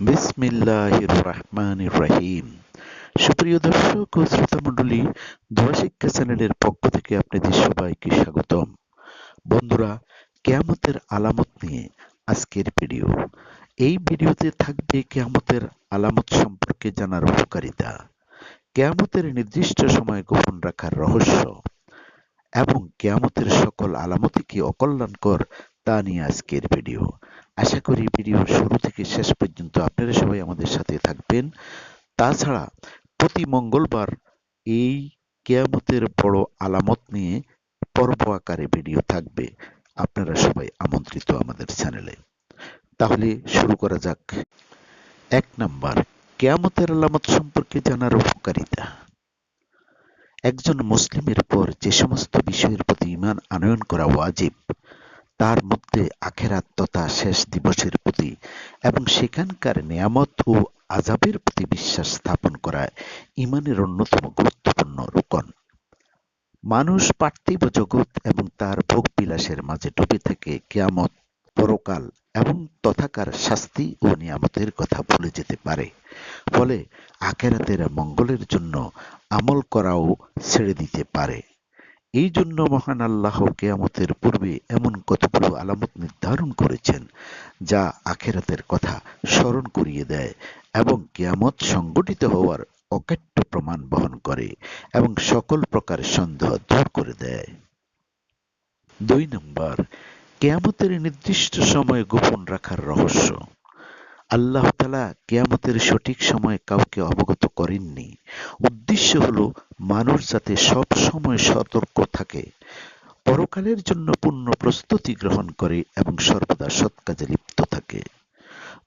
বিসমিল্লাহির রহমানির রহিম। সুপ্রিয় দর্শক ও শ্রোতা মণ্ডলী দোয়া শিক্ষা চ্যানেলের পক্ষ থেকে আপনাদের সবাইকে স্বাগতম। বন্ধুরা, কেয়ামতের আলামত নিয়ে আজকের ভিডিও। এই ভিডিওতে থাকবে কেয়ামতের আলামত সম্পর্কে জানার উপকারিতা। কেয়ামতের নির্দিষ্ট সময় গোপন রাখার রহস্য এবং কেয়ামতের সকল আলামতই কি অকল্যাণকর তা নিয়ে আজকের ভিডিও। আশা করি ভিডিওর শুরু থেকে শেষ পর্যন্ত আপনারা সবাই আমাদের সাথে থাকবেন। তাছাড়া প্রতি মঙ্গলবার এই কেয়ামতের বড় আলামত নিয়ে পর্ব আকারে ভিডিও থাকবে। আপনারা সবাই আমন্ত্রিত আমাদের চ্যানেলে তাহলে শুরু করা যাক। এক নাম্বার, কেয়ামতের আলামত সম্পর্কে জানার উপকারিতা। একজন মুসলিমের পর যে সমস্ত বিষয়ের প্রতি ইমান আনয়ন করা ওয়াজিব তার মধ্যে আখেরাত তথা শেষ দিবসের প্রতি এবং সেখানকার নিয়ামত ও আজাবের প্রতি বিশ্বাস স্থাপন করা ইমানের অন্যতম গুরুত্বপূর্ণ রোকন। মানুষ পার্থিব জগৎ এবং তার ভোগ বিলাসের মাঝে ডুবে থেকে কেয়ামত পরকাল এবং তথাকার শাস্তি ও নিয়ামতের কথা ভুলে যেতে পারে। ফলে আখেরাতের মঙ্গলের জন্য আমল করাও ছেড়ে দিতে পারে। এই জন্য মহান আল্লাহ কেয়ামতের পূর্বে এমন কতগুলো আলামত নির্ধারণ করেছেন, যা আখেরাতের কথা স্মরণ করিয়ে দেয় এবং কেয়ামত সংগঠিত হওয়ার অকাট্য প্রমাণ বহন করে এবং সকল প্রকার সন্দেহ দূর করে দেয়। দুই নম্বর, কেয়ামতের নির্দিষ্ট সময় গোপন রাখার রহস্য। আল্লাহ তালা কেয়ামতের সঠিক সময় কাউকে অবগত করেননি। উদ্দেশ্য হলো মানুষ যাতে সব সময় সতর্ক থাকে, পরকালের জন্য পূর্ণ প্রস্তুতি গ্রহণ করে এবং সর্বদা সৎ কাজে লিপ্ত থাকে।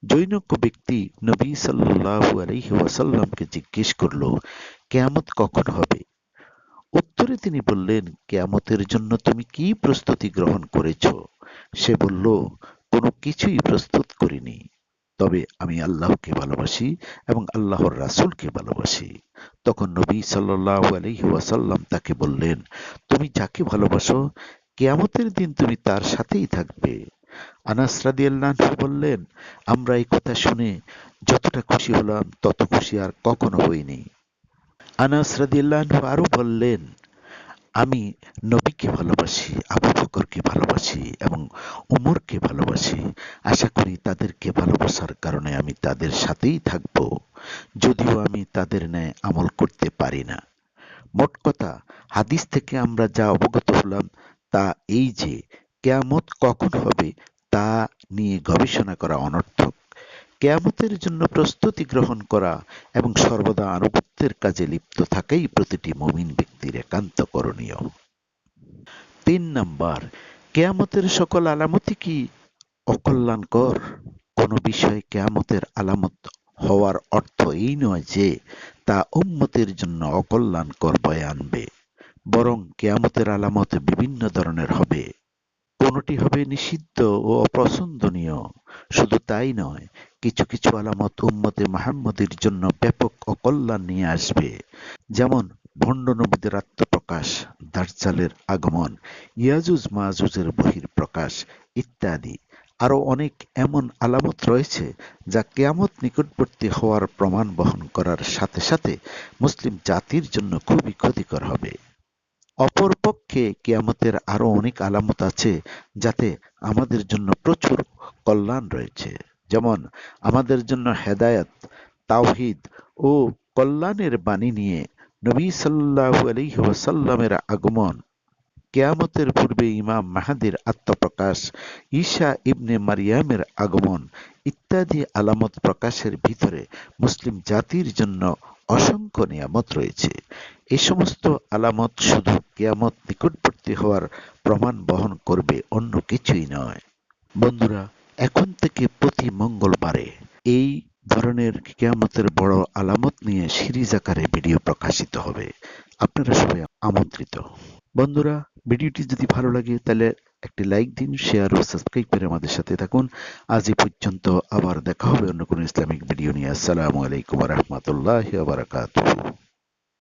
জৈনক ব্যক্তি নবী সাল্লাহু আলহি জিজ্ঞেস করল, কেয়ামত কখন হবে? উত্তরে তিনি বললেন, কেয়ামতের জন্য তুমি কি প্রস্তুতি গ্রহণ করেছ? সে বলল, কোনো কিছুই প্রস্তুত করিনি। তবে আমি আল্লাহকে ভালোবাসি এবং আল্লাহর রাসুলকে ভালোবাসি। তখন নবী সাল্লাহ আলহি ওয়াসাল্লাম তাকে বললেন, তুমি যাকে ভালোবাসো, কেয়ামতের দিন তুমি তার সাথেই থাকবে। আনাস রাদিয়াল্লাহ বললেন, আমরা এই কথা শুনে যতটা খুশি হলাম, তত খুশি আর কখনো হইনি। আনাস রাদিয়াল্লাহ আরও বললেন আমি নবীকে ভালোবাসি, আবু বকরকে ভালোবাসি এবং উমরকে ভালোবাসি। আশা করি তাদেরকে ভালোবাসার কারণে আমি তাদের সাথেই থাকব। যদিও আমি তাদের ন্যায় আমল করতে পারি না। মোট কথা, হাদিস থেকে আমরা যা অবগত হলাম তা এই যে, কেয়ামত কখন হবে তা নিয়ে গবেষণা করা অনর্থক। কেয়ামতের জন্য প্রস্তুতি গ্রহণ করা এবং সর্বদা আনুগত্যের কাজে লিপ্ত থাকাই প্রতিটি মমিন ব্যক্তির একান্ত করণীয়। তিন নাম্বার, কেয়ামতের সকল আলামতি কি অকল্যাণকর? কোন বিষয়ে কেয়ামতের আলামত হওয়ার অর্থ এই নয় যে তা উম্মতের জন্য অকল্যাণকর বয়ে আনবে, বরং কেয়ামতের আলামত বিভিন্ন ধরনের হবে। কোনটি হবে নিষিদ্ধ ও অপছন্দনীয়? শুধু তাই নয়, কিছু কিছু আলামত উম্মতে মাহমুদের জন্য ব্যাপক অকল্যাণ নিয়ে আসবে। যেমন ভণ্ড নবীদের আত্মপ্রকাশ দার্জালের আগমন, ইয়াজুজ মাহুজের বহির প্রকাশ ইত্যাদি। আরও অনেক এমন আলামত রয়েছে যা কেয়ামত নিকটবর্তী হওয়ার প্রমাণ বহন করার সাথে সাথে মুসলিম জাতির জন্য খুবই ক্ষতিকর হবে। অপরপক্ষে কেয়ামতের আরও অনেক আলামত আছে যাতে আমাদের জন্য প্রচুর কল্যাণ রয়েছে। যেমন, আমাদের জন্য হেদায়ত, তাওহিদ ও কল্যাণের বাণী নিয়ে নবী সাল্লাহু আলাইহি ওয়াসাল্লামের আগমন। কেয়ামতের পূর্বে ইমাম মাহাদির আত্মপ্রকাশ, ঈশা ইবনে মারিয়ামের আগমন ইত্যাদি আলামত প্রকাশের ভিতরে মুসলিম জাতির জন্য অসংখ্য নিয়ামত রয়েছে। এ সমস্ত আলামত শুধু কেয়ামত নিকটবর্তী হওয়ার প্রমাণ বহন করবে অন্য কিছুই নয়। বন্ধুরা এখন থেকে প্রতি মঙ্গলবারে এই ধরনের কেয়ামতের বড় আলামত নিয়ে সিরিজ আকারে ভিডিও প্রকাশিত হবে। আপনারা সবাই আমন্ত্রিত। বন্ধুরা, ভিডিওটি যদি ভালো লাগে, তাহলে একটি লাইক দিন, শেয়ার ও সাবস্ক্রাইব করে আমাদের সাথে থাকুন। আজ এই পর্যন্ত আবার দেখা হবে অন্য কোনো ইসলামিক ভিডিও নিয়ে। আসসালামু আলাইকুম রহমতুল্লাহ বারাকাতুহু।